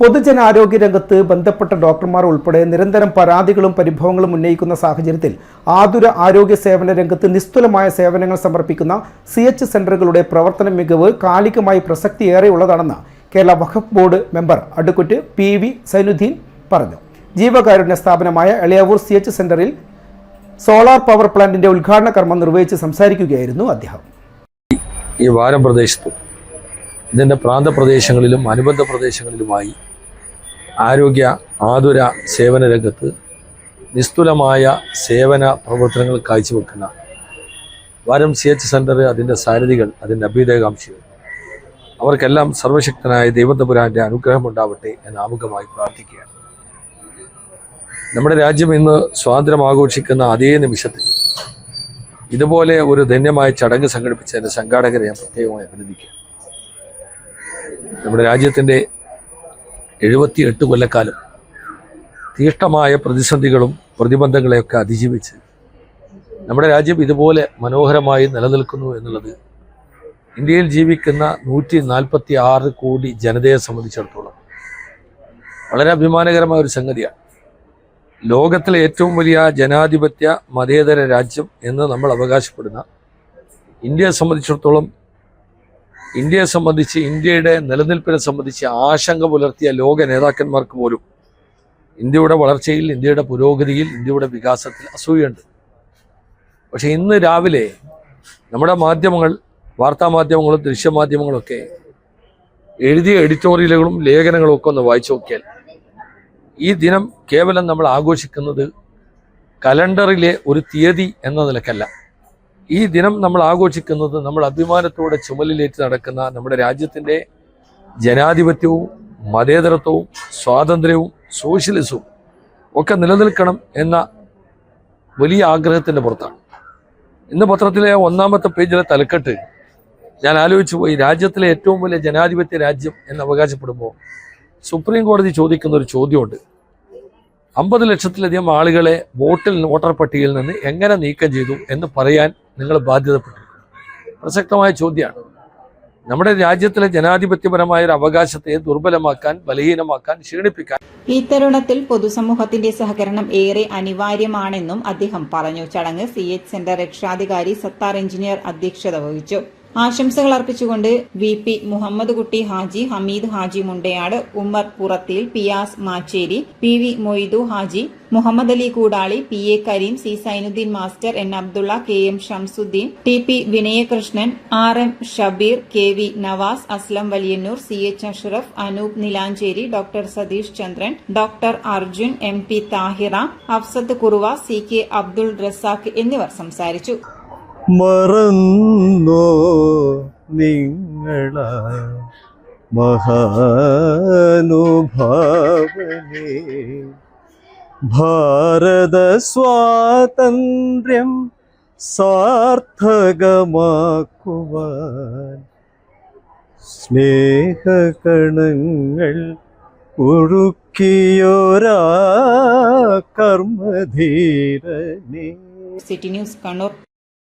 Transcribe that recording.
പൊതുജനാരോഗ്യ രംഗത്ത് ബന്ധപ്പെട്ട ഡോക്ടർമാർ ഉൾപ്പെടെ നിരന്തരം പരാതികളും പരിഭവങ്ങളും ഉന്നയിക്കുന്ന സാഹചര്യത്തിൽ ആതുര ആരോഗ്യ സേവന രംഗത്ത് നിസ്തുലമായ സേവനങ്ങൾ സമർപ്പിക്കുന്ന സി എച്ച് സെന്ററുകളുടെ പ്രവർത്തന മികവ് കാലികമായി പ്രസക്തിയേറെയുള്ളതാണെന്ന് Kerala Waqf board member advocate P V Zainuddin പറഞ്ഞു. ജീവകാരുണ്യ സ്ഥാപനമായ എളയാവൂർ സി എച്ച് സെന്ററിൽ സോളാർ പവർ പ്ലാന്റിന്റെ ഉദ്ഘാടന കർമ്മം നിർവഹിച്ച് സംസാരിക്കുകയായിരുന്നു അദ്ദേഹം. ഈ വാരം പ്രദേശത്തും ഇതിന്റെ പ്രാന്തപ്രദേശങ്ങളിലും അനുബന്ധ പ്രദേശങ്ങളിലുമായി ആരോഗ്യ ആതുര സേവന രംഗത്ത് നിസ്തുലമായ സേവന പ്രവർത്തനങ്ങൾ കാഴ്ചവെക്കുന്ന വാരം സി എച്ച് സെന്റർ അതിന്റെ സാരഥികൾ അതിന്റെ അഭ്യുദയകാംക്ഷികൾ. അവർക്കെല്ലാം സർവശക്തനായ ദൈവത്തപുരാന്റെ അനുഗ്രഹം ഉണ്ടാവട്ടെ എന്ന് ആമുഖമായി പ്രാർത്ഥിക്കുകയാണ്. നമ്മുടെ രാജ്യം ഇന്ന് സ്വാതന്ത്ര്യം ആഘോഷിക്കുന്ന അതേ നിമിഷത്തിൽ ഇതുപോലെ ഒരു ധന്യമായ ചടങ്ങ് സംഘടിപ്പിച്ചതിന്റെ സംഘാടകരെ ഞാൻ പ്രത്യേകമായി അഭിനന്ദിക്കുക നമ്മുടെ രാജ്യത്തിന്റെ എഴുപത്തി എട്ട് കൊല്ലക്കാലം തീഷ്ണമായ പ്രതിസന്ധികളും പ്രതിബന്ധങ്ങളെയൊക്കെ അതിജീവിച്ച് നമ്മുടെ രാജ്യം ഇതുപോലെ മനോഹരമായി നിലനിൽക്കുന്നു എന്നുള്ളത് ഇന്ത്യയിൽ ജീവിക്കുന്ന നൂറ്റി നാൽപ്പത്തി ആറ് കോടി ജനതയെ സംബന്ധിച്ചിടത്തോളം വളരെ അഭിമാനകരമായ ഒരു സംഗതിയാണ്. ലോകത്തിലെ ഏറ്റവും വലിയ ജനാധിപത്യ മതേതര രാജ്യം എന്ന് നമ്മൾ അവകാശപ്പെടുന്ന ഇന്ത്യയെ സംബന്ധിച്ചിടത്തോളം ഇന്ത്യയെ സംബന്ധിച്ച് ഇന്ത്യയുടെ നിലനിൽപ്പിനെ സംബന്ധിച്ച് ആശങ്ക പുലർത്തിയ ലോക നേതാക്കന്മാർക്ക് പോലും ഇന്ത്യയുടെ വളർച്ചയിൽ ഇന്ത്യയുടെ പുരോഗതിയിൽ ഇന്ത്യയുടെ വികാസത്തിൽ അസൂയുണ്ട്. പക്ഷെ ഇന്ന് രാവിലെ നമ്മുടെ മാധ്യമങ്ങൾ വാർത്താമാധ്യമങ്ങളും ദൃശ്യമാധ്യമങ്ങളൊക്കെ എഴുതിയ എഡിറ്റോറിയലുകളും ലേഖനങ്ങളും ഒക്കെ ഒന്ന് വായിച്ചു നോക്കിയാൽ ഈ ദിനം കേവലം നമ്മൾ ആഘോഷിക്കുന്നത് കലണ്ടറിലെ ഒരു തീയതി എന്ന നിലക്കല്ല. ഈ ദിനം നമ്മൾ ആഘോഷിക്കുന്നത് നമ്മൾ അഭിമാനത്തോടെ ചുമലിലേറ്റ് നടക്കുന്ന നമ്മുടെ രാജ്യത്തിന്റെ ജനാധിപത്യവും മതേതരത്വവും സ്വാതന്ത്ര്യവും സോഷ്യലിസവും ഒക്കെ നിലനിൽക്കണം എന്ന വലിയ ആഗ്രഹത്തിന്റെ പുറത്താണ്. ഇന്ന് പത്രത്തിലെ ഒന്നാമത്തെ പേജിലെ തലക്കെട്ട് ഞാൻ ആലോചിച്ചു പോയി രാജ്യത്തിലെ ഏറ്റവും വലിയ ജനാധിപത്യ രാജ്യം എന്ന് അവകാശപ്പെടുമ്പോൾ സുപ്രീം കോടതി ചോദിക്കുന്ന ഒരു ചോദ്യമുണ്ട്. അമ്പത് ലക്ഷത്തിലധികം ആളുകളെ വോട്ടിൽ വോട്ടർ പട്ടികയിൽ നിന്ന് എങ്ങനെ നീക്കം ചെയ്തു എന്ന് പറയാൻ നിങ്ങൾ ബാധ്യതപ്പെട്ടു. പ്രസക്തമായ ചോദ്യമാണ്. നമ്മുടെ രാജ്യത്തിലെ ജനാധിപത്യപരമായ ഒരു അവകാശത്തെ ദുർബലമാക്കാൻ ബലഹീനമാക്കാൻ ക്ഷീണിപ്പിക്കാൻ ഈ തരുണത്തിൽ പൊതുസമൂഹത്തിന്റെ സഹകരണം ഏറെ അനിവാര്യമാണെന്നും അദ്ദേഹം പറഞ്ഞു. ചടങ്ങ് സി എച്ച് സെന്റർ രക്ഷാധികാരി സത്താർ എഞ്ചിനീയർ അധ്യക്ഷത വഹിച്ചു. ആശംസകൾ അർപ്പിച്ചുകൊണ്ട് V P Muhammad Kutty Haji Hameed Haji Mundayad Ummer Purathil Piyas Macheri P V Moidu Haji Muhammad Ali Koodali P A Kareem C Zainuddin master N Abdulla K M Shamsudheen T P Vinayakrishnan R M Shabeer K V Navas Aslam Valiyannur C H Ashraf Anoop Nilanchery doctor Satheesh Chandran doctor Arjun M P Thahira Afsath Kuruva C K Abdul Razak എന്നിവർ സംസാരിച്ചു. മറന്നോ നിങ്ങള മഹാനുഭാവനെ? ഭാരത സ്വാതന്ത്ര്യം സാർത്ഥകമാക്കുവാൻ സ്നേഹകണങ്ങൾ ഒഴുക്കിയോരാ കർമ്മധീരനെ. City news Kannur.